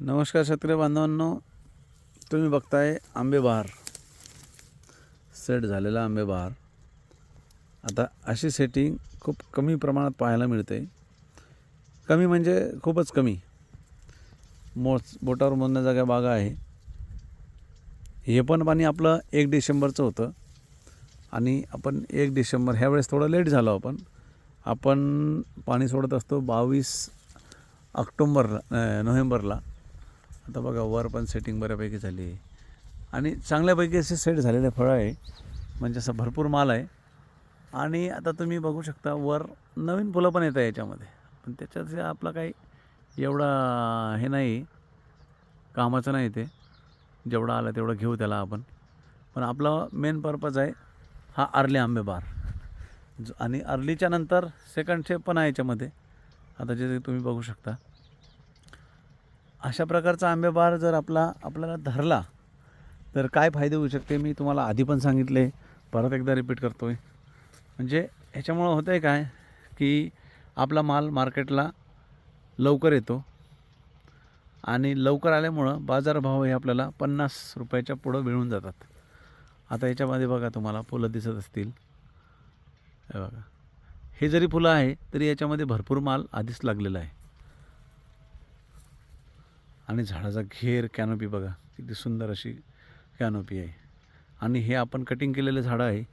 नमस्कार शेतकरी बांधवांनो तुम्ही बघताय आंबेबहार सेट झालेला आंबेबहार आता अशी सेटिंग खूप कमी प्रमाणात पाहायला मिळते. कमी म्हणजे खूपच कमी. मोज बोटावर मोजण्याजाग्या बागा आहे. हे पण पाणी आपलं एक डिसेंबरचं होतं. आणि आपण एक डिसेंबर ह्यावेळेस थोडं लेट झालो आपण. आपण पाणी सोडत असतो बावीस ऑक्टोंबरला नोव्हेंबरला. आता बघा वर पण सेटिंग बऱ्यापैकी झाली आहे. आणि चांगल्यापैकी असे सेट झालेले फळं आहे. म्हणजे असं भरपूर माल आहे. आणि आता तुम्ही बघू शकता वर नवीन फुलं पण येत आहे याच्यामध्ये. पण त्याच्यात आपला काही एवढा हे नाही कामाचं नाही ते. जेवढं आलं तेवढं घेऊ त्याला आपण. पण आपला मेन पर्पज आहे हा अर्ली आंबे बार आणि अर्लीच्या नंतर सेकंड शेप पण आहे याच्यामध्ये. आता जे तुम्ही बघू शकता. अशा प्रकारचा आंबेबार जर आपला आपल्याला धरला तर काय फायदे होऊ शकते? मी तुम्हाला आधी पण सांगितले परत एकदा रिपीट करतो आहे म्हणजे ह्याच्यामुळं होतं आहे काय की आपला माल मार्केटला लवकर येतो आणि लवकर आल्यामुळं बाजारभाव हे आपल्याला पन्नास रुपयाच्या पुढं मिळून जातात. आता याच्यामध्ये बघा तुम्हाला फुलं दिसत असतील. हे बघा. हे जरी फुलं आहे तरी याच्यामध्ये भरपूर माल आधीच लागलेला आहे. आणि झाडाचा घेर कॅनोपी बघा. किती सुंदर अशी कॅनोपी आहे. आणि हे आपण कटिंग केलेले झाडं आहे.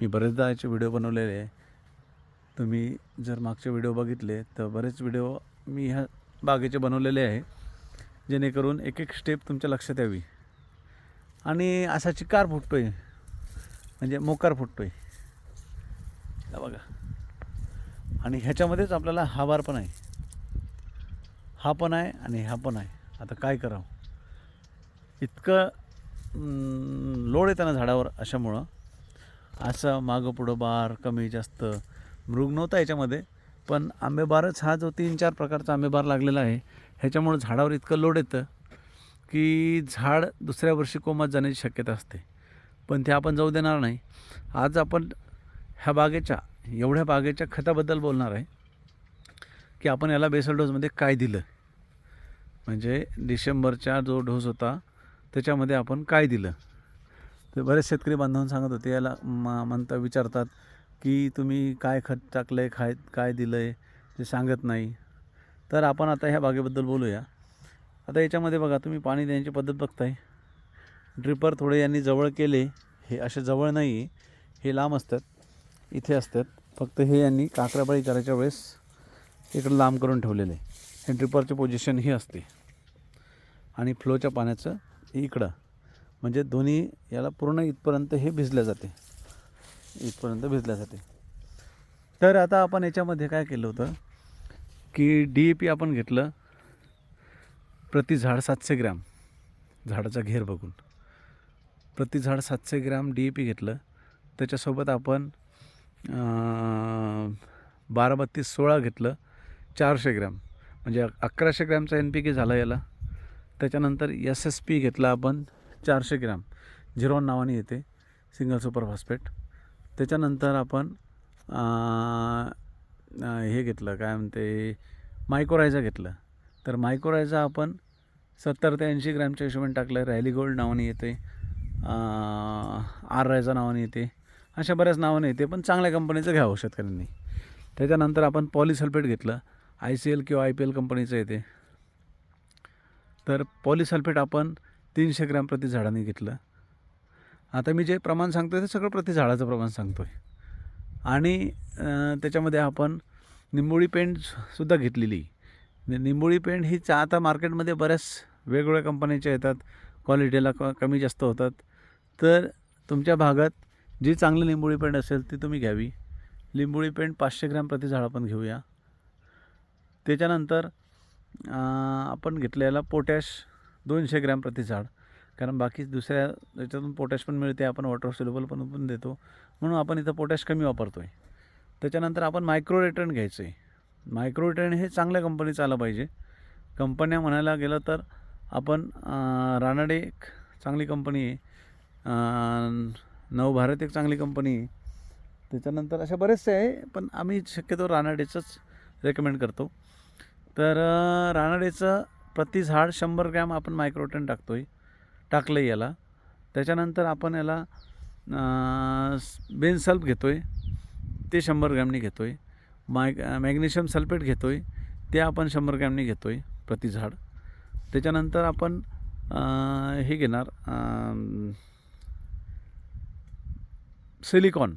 मी बरेचदा याचे व्हिडिओ बनवलेले आहे. तुम्ही जर मागचे व्हिडिओ बघितले तर बरेच व्हिडिओ मी ह्या बागेचे बनवलेले आहे. जेणेकरून एक एक स्टेप तुमच्या लक्षात यावी. आणि असा चिकार फुटतो आहे म्हणजे मोकार फुटतो आहे बघा. आणि ह्याच्यामध्येच आपल्याला हा बार पण आहे. हा पण आहे आणि हा पण आहे. आता काय करावं? इतकं लोड येतं ना झाडावर अशामुळं. असं मागं पुढं बार कमी जास्त. मृग नव्हता याच्यामध्ये पण आंबेबारच हा जो तीन चार प्रकारचा आंबेबार लागलेला आहे ह्याच्यामुळं झाडावर इतकं लोड येतं की झाड दुसऱ्या वर्षी कोमात जाण्याची शक्यता असते. पण ते आपण जाऊ देणार नाही. आज आपण ह्या बागेच्या एवढ्या बागेच्या खताबद्दल बोलणार आहे की आपण याला बेसल डोसमध्ये काय दिलं? म्हणजे डिसेंबरचा जो डोस होता त्याच्यामध्ये आपण काय दिलं? तर बरेच शेतकरी बांधवून सांगत होते याला म म्हणता विचारतात की तुम्ही काय खत टाकलं आहे काय काय दिलं आहे ते सांगत नाही. तर आपण आता ह्या बागेबद्दल बोलूया. आता याच्यामध्ये बघा तुम्ही पाणी देण्याची पद्धत बघताय. ड्रिपर थोडे यांनी जवळ केले. हे असे जवळ नाही हे लांब असतात. इथे असतात. फक्त हे यांनी काकराबाळी करायच्या वेळेस इकडं लांब करून ठेवलेलं. आहे हे ड्रिपरची पोझिशन ही असते. आणि फ्लोच्या पाण्याचं इकडं. म्हणजे दोन्ही याला पूर्ण इथपर्यंत हे भिजल्या जाते. इथपर्यंत भिजल्या जाते. तर आता आपण याच्यामध्ये काय केलं होतं? की डी ए पी आपण घेतलं प्रति झाड सातशे ग्रॅम. झाडाचा घेर बघून. प्रति झाड सातशे ग्रॅम डी ए पी घेतलं. त्याच्यासोबत आपण बारा बत्तीस सोळा घेतलं चारशे ग्रॅम. म्हणजे अकराशे ग्रॅमचा एन पी के झाला याला. त्याच्यानंतर एस एस पी घेतला आपण चारशे ग्रॅम. झिरॉन नावाने येते सिंगल सुपर फॉस्फेट. त्याच्यानंतर आपण हे घेतलं काय म्हणते मायकोरायझा घेतलं. तर मायकोरायझा आपण सत्तर ते ऐंशी ग्रॅमच्या हिशोबाने टाकलं रॅली गोल्ड नावाने येते आर रायझा नावाने येते. अशा बऱ्याच नावाने येते पण चांगल्या कंपनीचं घ्यावं हो, शेतकऱ्यांनी. त्याच्यानंतर आपण पॉलिसल्फेट घेतलं. आय सी एल किंवा आय पी एल कंपनीचं येते तर पॉलिसल्फेट आपण तीनशे ग्रॅम प्रति झाडाने घेतलं. आता मी जे प्रमाण सांगतो ते सगळं प्रति झाडाचं प्रमाण सांगतो आहे आणि त्याच्यामध्ये आपण निंबोळी पेंटसुद्धा घेतलेली. निंबोळी पेंट ही चा आता मार्केटमध्ये बऱ्याच वेगवेगळ्या कंपन्यांच्या येतात. क्वालिटीला क कमी जास्त होतात. तर तुमच्या भागात जी चांगली लिंबोळी पेंट असेल ती तुम्ही घ्यावी. लिंबोळी पेंट पाचशे ग्रॅम प्रति झाड आपण घेऊया. त्याच्यानंतर आपण घेतलेला पोटॅश दोनशे ग्रॅम प्रति झाड. कारण बाकी दुसऱ्या याच्यातून पोटॅश पण मिळते आपण वॉटर सोल्युबल पण पण देतो. म्हणून आपण इथं पोटॅश कमी वापरतो आहे त्याच्यानंतर आपण मायक्रो रिटर्न घ्यायचं आहे मायक्रो रिटर्न हे चांगल्या कंपनीचं आलं पाहिजे. कंपन्या म्हणायला गेलं तर आपण रानाडे एक चांगली कंपनी आहे. नवभारत एक चांगली कंपनी आहे. त्याच्यानंतर अशा बरेचसे आहे पण आम्ही शक्यतो रानाडेचंच रेकमेंड करतो. तर अं, रानाडेचं प्रति झाड शंभर ग्रॅम आपण मायक्रोटन टाकतो आहे टाकलं आहे याला. त्याच्यानंतर आपण याला बेनसल्फ घेतो आहे ते शंभर ग्रॅमनी घेतो आहे माय मॅग्नेशियम सल्फेट घेतो आहे ते आपण शंभर ग्रॅमनी घेतो आहे प्रति झाड. त्याच्यानंतर आपण हे घेणार सिलिकॉन.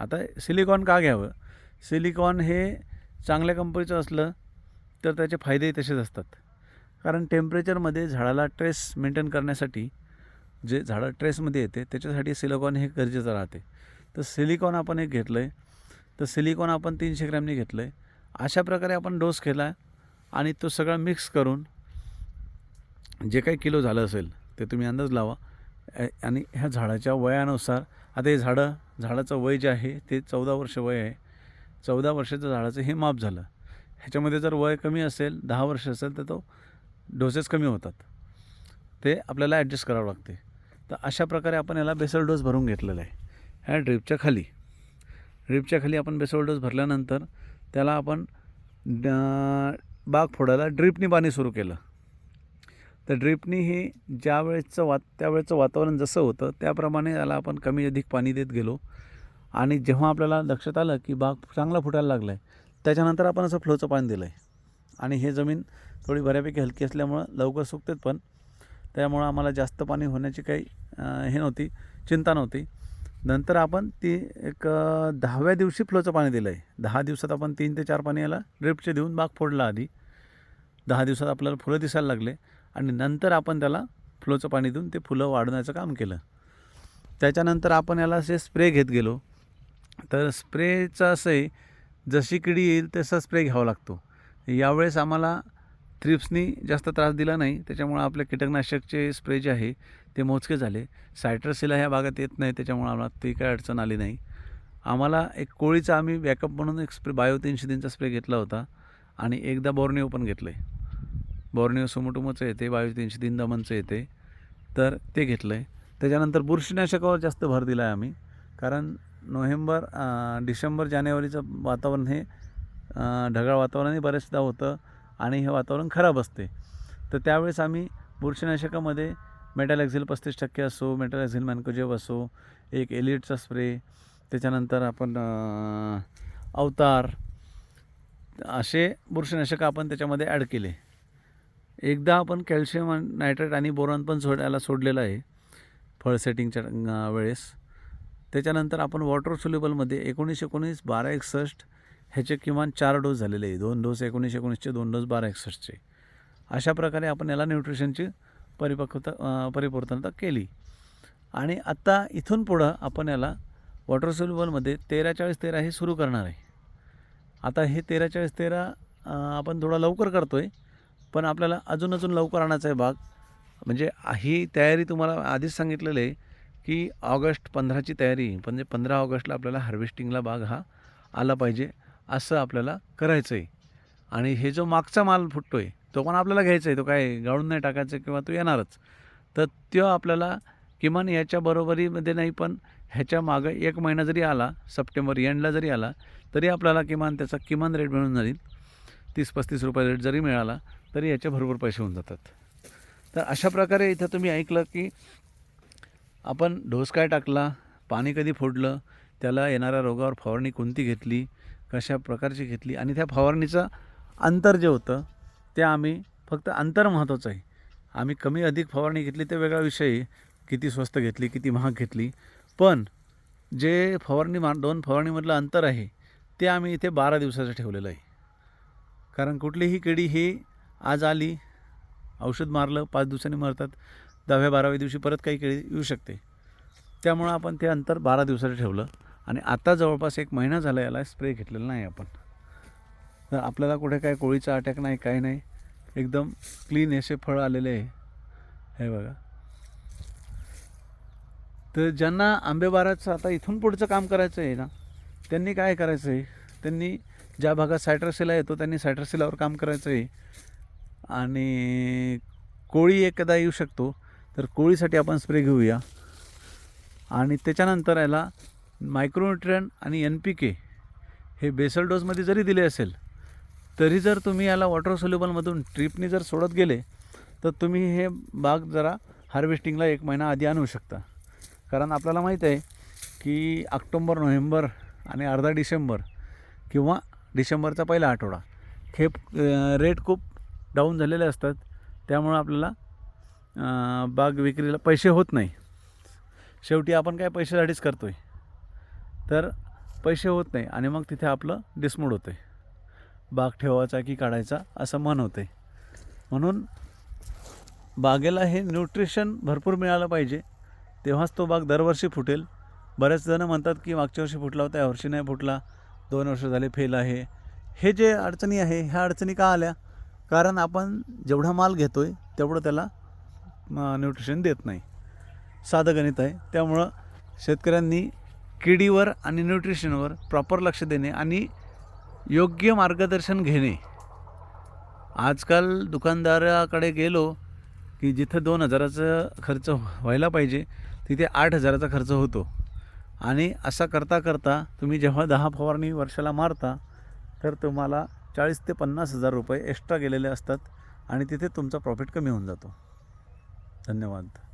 आता सिलिकॉन का घ्यावं? सिलिकॉन हे चांगल्या कंपनीचं असलं तर त्याचे फायदेही तसेच असतात. कारण टेम्परेचरमध्ये झाडाला ट्रेस मेंटेन करण्यासाठी जे झाडं ट्रेसमध्ये येते त्याच्यासाठी सिलिकॉन हे गरजेचं राहते. तर सिलिकॉन आपण एक घेतलं आहे तर सिलिकॉन आपण तीनशे ग्रॅमनी घेतलं आहे अशा प्रकारे आपण डोस केला आणि तो सगळा मिक्स करून जे काही किलो झालं असेल ते तुम्ही अंदाज लावा. ए- आणि ह्या झाडाच्या वयानुसार आता हे झाडं झाडाचं वय जे आहे ते चौदा वर्ष वय आहे. चौदा वर्षाचं झाडाचं हे माप झालं. ह्याच्यामध्ये जर वय कमी असेल दहा वर्ष असेल तर तो डोसेस कमी होतात. ते आपल्याला ॲडजस्ट करावं लागते. तर अशा प्रकारे आपण याला बेसल डोस भरून घेतलेला आहे. ह्या ड्रिपच्या खाली. ड्रिपच्या खाली आपण बेसल डोस भरल्यानंतर त्याला आपण ड- बाग फोडायला ड्रिपनी पाणी सुरू केलं. तर ड्रिपनी हे ज्या वेळेचं वात त्यावेळेचं वातावरण जसं होतं त्याप्रमाणे याला आपण कमी अधिक पाणी देत गेलो. आणि जेव्हा आपल्याला लक्षात आलं की बाग चांगला फुटायला लागला आहे त्याच्यानंतर आपण असं फ्लोचं पाणी दिलं आहे आणि हे जमीन थोडी बऱ्यापैकी हलकी असल्यामुळं लवकर सुकतेत पण त्यामुळं आम्हाला जास्त पाणी होण्याची काही हे नव्हती चिंता नव्हती. नंतर आपण ती एक दहाव्या दिवशी फ्लोचं पाणी दिलं आहे दहा दिवसात आपण तीन ते चार पाणी याला ड्रिपचे देऊन बाग फोडला आधी. दहा दिवसात आपल्याला फुलं दिसायला लागले आणि नंतर आपण त्याला फ्लोचं पाणी देऊन ते फुलं वाढवण्याचं काम केलं. त्याच्यानंतर आपण याला असे स्प्रे घेत गेलो. तर स्प्रेचं असं आहे जशी किडी येईल तसा स्प्रे घ्यावा लागतो. यावेळेस आम्हाला थ्रिप्सनी जास्त त्रास दिला नाही त्याच्यामुळं आपले कीटकनाशकचे स्प्रे जे आहे ते मोजके झाले. सायट्रसिला ह्या भागात येत नाही त्याच्यामुळं आम्हाला ती काय अडचण आली नाही. आम्हाला एक कोळीचा आम्ही बॅकअप म्हणून एक स्प्रे बायो तीनशे तीनचा स्प्रे घेतला होता आणि एकदा बोर्निओ पण घेतलं आहे बोर्निओ सुमोटुमोचं येते बायो तीनशे तीन दमनचं येते तर ते घेतलं आहे त्याच्यानंतर बुरशीनाशकावर जास्त भर दिला आहे आम्ही कारण नोव्हेंबर डिसेंबर जानेवारीचं वातावरण हे ढगाळ वातावरणही बरेचदा होतं आणि हे वातावरण खराब असते. तर त्यावेळेस आम्ही बुरशीनाशकामध्ये मेटॅलॅक्झिल पस्तीस टक्के असो मेटॅलॅक्झिल मॅनकोजेव असो एक एलिटचा स्प्रे त्याच्यानंतर आपण अवतार असे बुरशीनाशक आपण त्याच्यामध्ये ॲड केले. एकदा आपण कॅल्शियम नायट्रेट आणि बोरॉन पण सोडायला सोडलेलं आहे फळ सेटिंगच्या वेळेस. त्याच्यानंतर आपण वॉटर सोल्युबलमध्ये एकोणीस एकोणीस बारा एकसष्ट ह्याचे किमान चार डोस झालेले आहे. दोन डोस एकोणीस एकोणीसचे दोन डोस बारा एकसष्टचे. अशा प्रकारे आपण याला न्यूट्रिशनची परिपक्वता परिपूर्तनता केली. आणि आत्ता इथून पुढं आपण याला वॉटर सोल्युबलमध्ये तेरा चाळीस तेरा हे सुरू करणार आहे. आता हे तेरा चाळीस तेरा आपण थोडा लवकर करतो आहे पण आपल्याला अजून अजून लवकर आणायचा आहे बाग म्हणजे ही तयारी तुम्हाला आधीच सांगितलेलं आहे की ऑगस्ट पंधराची तयारी म्हणजे पंधरा ऑगस्टला आपल्याला हार्वेस्टिंगला बाग हा आला पाहिजे असं आपल्याला करायचं आहे आणि हे जो मागचा माल फुटतो आहे तो पण आपल्याला घ्यायचा आहे तो काय गाळून नाही टाकायचा किंवा तो येणारच. तर तो आपल्याला किमान याच्या बरोबरीमध्ये नाही पण ह्याच्या मागं एक महिना जरी आला सप्टेंबर एंडला जरी आला तरी आपल्याला किमान त्याचा किमान रेट मिळून जाईल. तीस पस्तीस रुपये रेट जरी मिळाला तरी याचे भरपूर पैसे होऊन जातात. तर अशा प्रकारे इथं तुम्ही ऐकलं की आपण डोस काय टाकला पाणी कधी फोडलं त्याला येणाऱ्या रोगावर फवारणी कोणती घेतली कशा प्रकारची घेतली आणि त्या फवारणीचं अंतर जे होतं ते आम्ही फक्त अंतर महत्त्वाचं आहे. आम्ही कमी अधिक फवारणी घेतली ते वेगळा विषय आहे. किती स्वस्त घेतली किती महाग घेतली. पण जे फवारणी मा दोन फवारणीमधलं अंतर आहे ते आम्ही इथे बारा दिवसाचं ठेवलेलं आहे. कारण कुठलीही किडी ही आज आली औषध मारलं पाच दिवसांनी मरतात. दहाव्या बाराव्या दिवशी परत काही केळी येऊ शकते. त्यामुळं आपण ते अंतर बारा दिवसाचं ठेवलं आणि आता जवळपास एक महिना झाला याला स्प्रे घेतलेला नाही आपण. तर आपल्याला कुठे काय कोळीचा अटॅक नाही काही नाही. एकदम क्लीन असे फळ आलेले आहे. हे बघा. तर ज्यांना आंबेबाराचं आता इथून पुढचं काम करायचं आहे ना त्यांनी काय करायचं आहे? त्यांनी ज्या भागात सायट्रसिला येतो त्यांनी सायट्रसिलावर काम करायचं आहे. आणि कोळी एकदा येऊ शकतो तर कोळीसाठी आपण स्प्रे घेऊया. आणि त्याच्यानंतर याला मायक्रोन्युट्रियन आणि एन पी के हे बेसल डोसमध्ये जरी दिले असेल तरी जर तुम्ही याला वॉटर सोल्युबलमधून ट्रिपनी जर सोडत गेले तर तुम्ही हे बाग जरा हार्वेस्टिंगला एक महिना आधी आणू शकता. कारण आपल्याला माहीत आहे की ऑक्टोंबर नोव्हेंबर आणि अर्धा डिसेंबर किंवा डिसेंबरचा पहिला आठवडा हे रेट खूप डाऊन झालेले असतात. त्यामुळं आपल्याला बाग विक्रीला पैसे होत नाही. शेवटी आपण काय पैशासाठीच करतो आहे तर पैसे होत नाही आणि मग तिथे आपलं डिसमूड होतं आहे बाग ठेवायचा की काढायचा असं मन होतं आहे म्हणून बागेला हे न्यूट्रिशन भरपूर मिळालं पाहिजे. तेव्हाच तो बाग दरवर्षी फुटेल. बरेच जणं म्हणतात की मागच्या वर्षी फुटला होता यावर्षी नाही फुटला. दोन वर्ष झाले फेल आहे. हे जे अडचणी आहे ह्या अडचणी का आल्या? कारण आपण जेवढा माल घेतो आहे तेवढं त्याला न्यूट्रिशन देत नाही. साधं गणित आहे. त्यामुळं शेतकऱ्यांनी किडीवर आणि न्यूट्रिशनवर प्रॉपर लक्ष देणे आणि योग्य मार्गदर्शन घेणे. आजकाल दुकानदाराकडे गेलो की जिथं दोन हजाराचा खर्च व्हायला पाहिजे तिथे आठ हजाराचा खर्च होतो. आणि असा करता करता तुम्ही जेव्हा दहा फवारणी वर्षाला मारता तर तुम्हाला चाळीस ते पन्नास हजार रुपये एक्स्ट्रा गेलेले असतात आणि तिथे तुमचा प्रॉफिट कमी होऊन जातो. धन्यवाद.